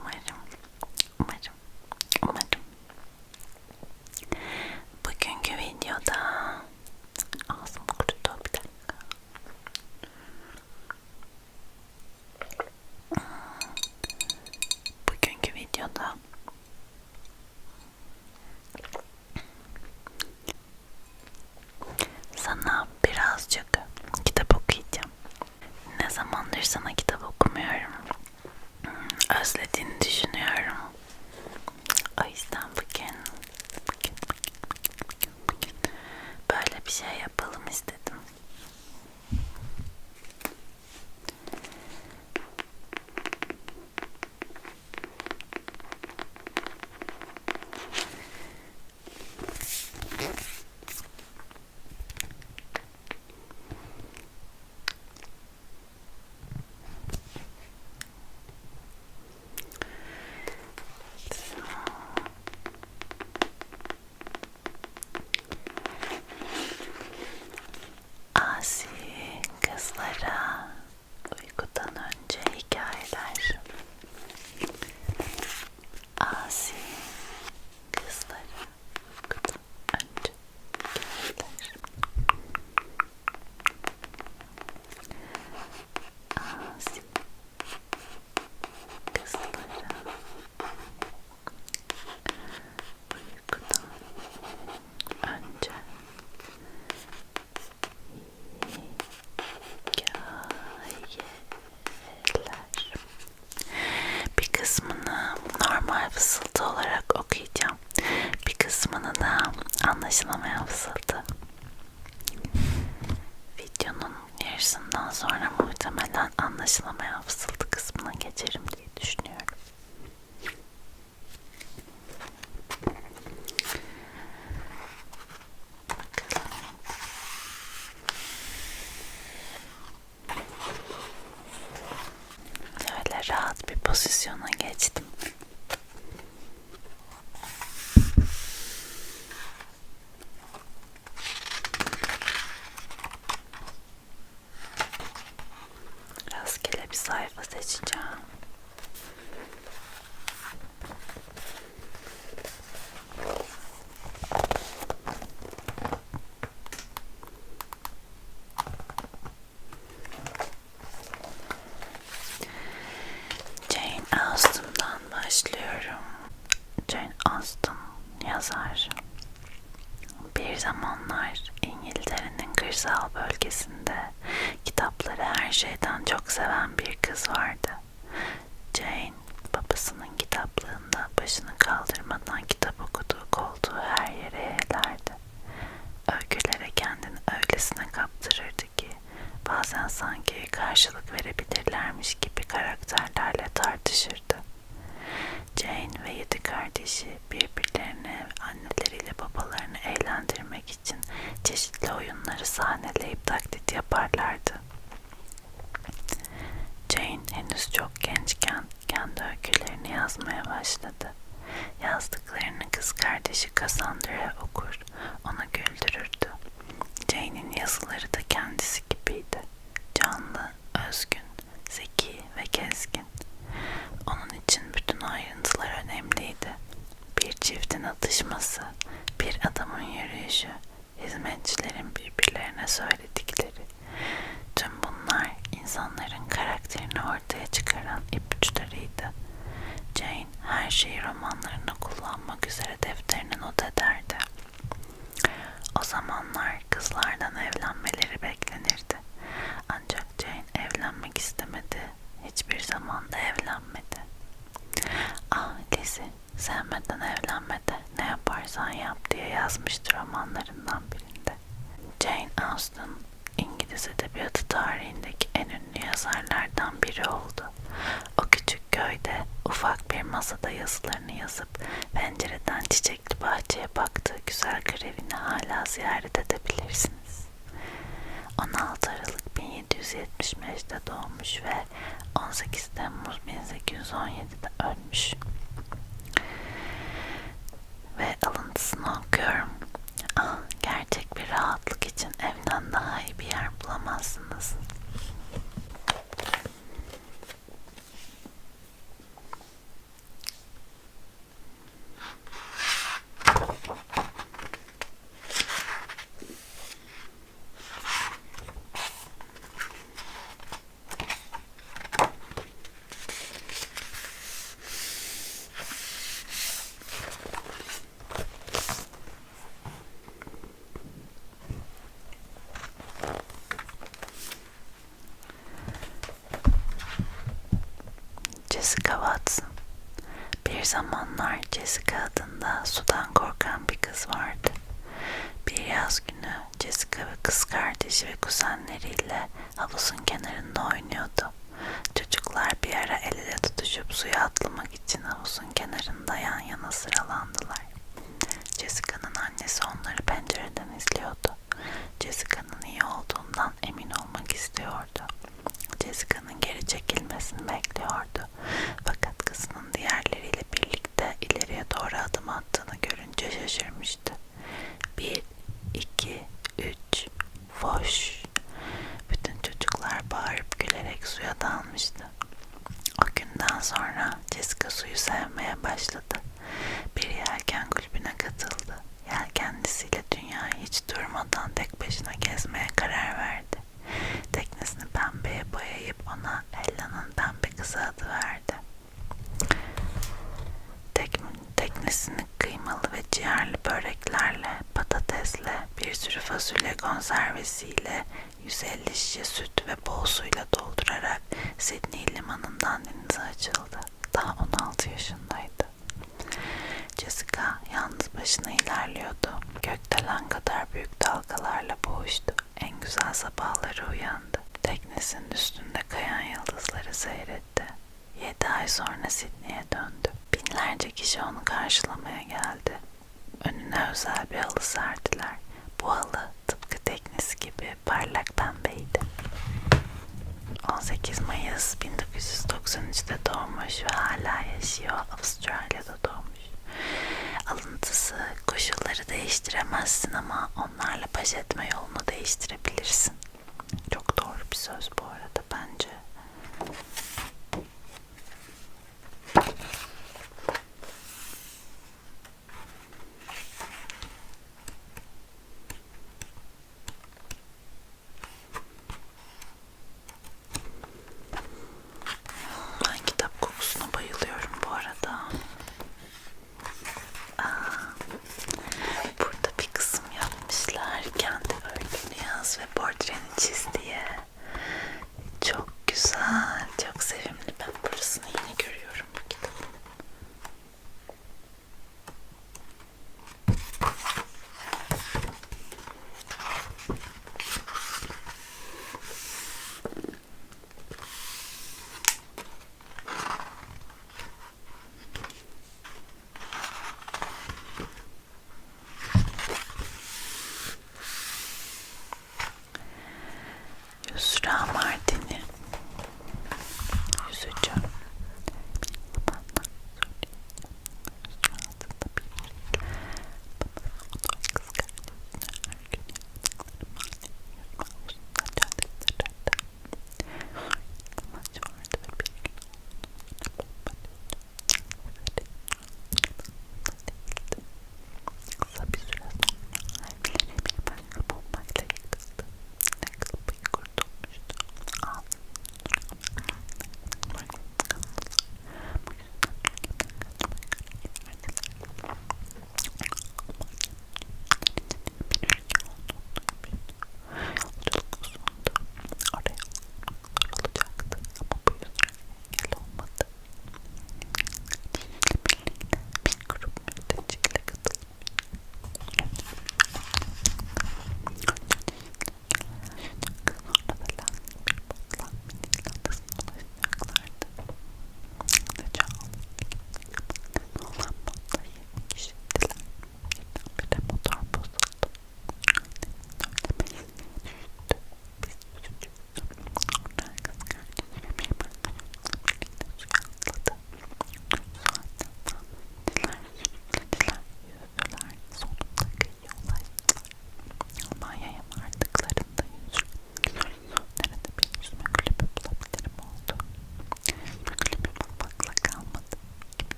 Umarım, umarım, videoda ağzım kurudu bir dakika. Videoda sana birazcık kitap okuyacağım. Ne zamandır sana kitap okumuyorum. Hmm, Özlediğini düşünüyorum. O yüzden bugün, bugün, bugün, bugün, böyle bir şey yapalım kısmını da anlaşılamayan fısıltı. Videonun yarısından sonra muhtemelen anlaşılamayan fısıltı kısmına geçerim diye Austen'dan başlıyorum. Jane Austen yazar. Bir zamanlar İngiltere'nin kırsal bölgesinde kitapları her şeyden çok seven bir kız vardı. Jane, babasının kitaplığında başını kaldırmadan kitap okuduğu koltuğu her yere eğerlerdi. Öykülere kendini öylesine kaptırırdı ki bazen sanki karşılık verebilirlermiş gibi karakterlerle tartışırdı. Jane ve yedi kardeşi birbirlerini anneleriyle babalarını eğlendirmek için çeşitli oyunları sahneleyip taklit yaparlardı. Jane henüz çok gençken kendi öykülerini yazmaya başladı. Yazdıklarını kız kardeşi Cassandra okur, ona güldürürdü. Jane'in yazıları da kendisi grevini hala ziyaret edebilirsiniz. 16 Aralık 1775'te doğmuş ve 18 Temmuz 1817'de ölmüş. Ve alıntısını okuyorum. Ah, gerçek bir rahatlık için evden daha iyi bir yer bulamazsınız. Jessica Watson Bir zamanlar Jessica adında sudan korkan bir kız vardı. Bir yaz günü Jessica ve kız kardeşi ve kuzenleriyle havuzun kenarında oynuyordu. Çocuklar bir ara el ele tutuşup suya atlamak için havuzun kenarında yan yana sıralandılar. Jessica'nın annesi onları pencereden izliyordu. Jessica'nın iyi olduğundan emin olmak istiyordu. Jessica'nın geri çekilmesini bekliyordu. Kızı adı verdi. Tek, teknesini kıymalı ve ciğerli böreklerle, patatesle, bir sürü fasulye konservesiyle, 150 şişe süt ve bol suyla doldurarak Sydney limanından denize açıldı. Daha 16 yaşındaydı. Jessica yalnız başına ilerliyordu. Gökdelen kadar büyük dalgalarla boğuştu. En güzel sabahları uyandı. Teknesinin üstünde kayan yıldızları seyretti. Yedi ay sonra Sydney'e döndü. Binlerce kişi onu karşılamaya geldi. Önüne özel bir halı serdiler. Bu halı tıpkı teknesi gibi parlak pembeydi. 18 Mayıs 1993'te doğmuş ve hala yaşıyor. Avustralya'da doğmuş. Alıntısı koşulları değiştiremezsin ama onlarla baş etme yolunu değiştirebilirsin. Ve portreni çiz diye.